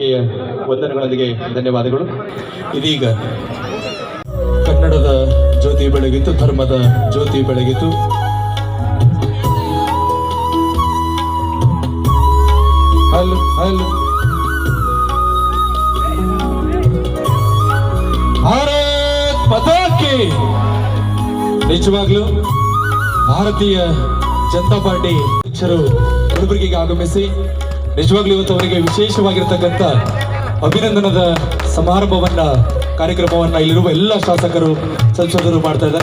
ಬಗೆಯ ವಂದನೆಗಳೊಂದಿಗೆ ಧನ್ಯವಾದಗಳು. ಇದೀಗ ಕನ್ನಡದ ಜ್ಯೋತಿ ಬೆಳಗಿತು, ಧರ್ಮದ ಜ್ಯೋತಿ ಬೆಳಗಿತು. ಹಲೋ ಭಾರತ್ ಪತಾಕೆ. ನಿಜವಾಗ್ಲೂ ಭಾರತೀಯ ಜನತಾ ಪಾರ್ಟಿ ಅಧ್ಯಕ್ಷರು ಕಲಬುರಗಿಗೆ ಆಗಮಿಸಿ ನಿಜವಾಗ್ಲೂ ಇವತ್ತು ಅವರಿಗೆ ವಿಶೇಷವಾಗಿರ್ತಕ್ಕಂಥ ಅಭಿನಂದನದ ಸಮಾರಂಭವನ್ನ ಕಾರ್ಯಕ್ರಮವನ್ನ ಇಲ್ಲಿರುವ ಎಲ್ಲ ಶಾಸಕರು ಸಂಸದರು ಮಾಡ್ತಾ ಇದ್ದಾರೆ.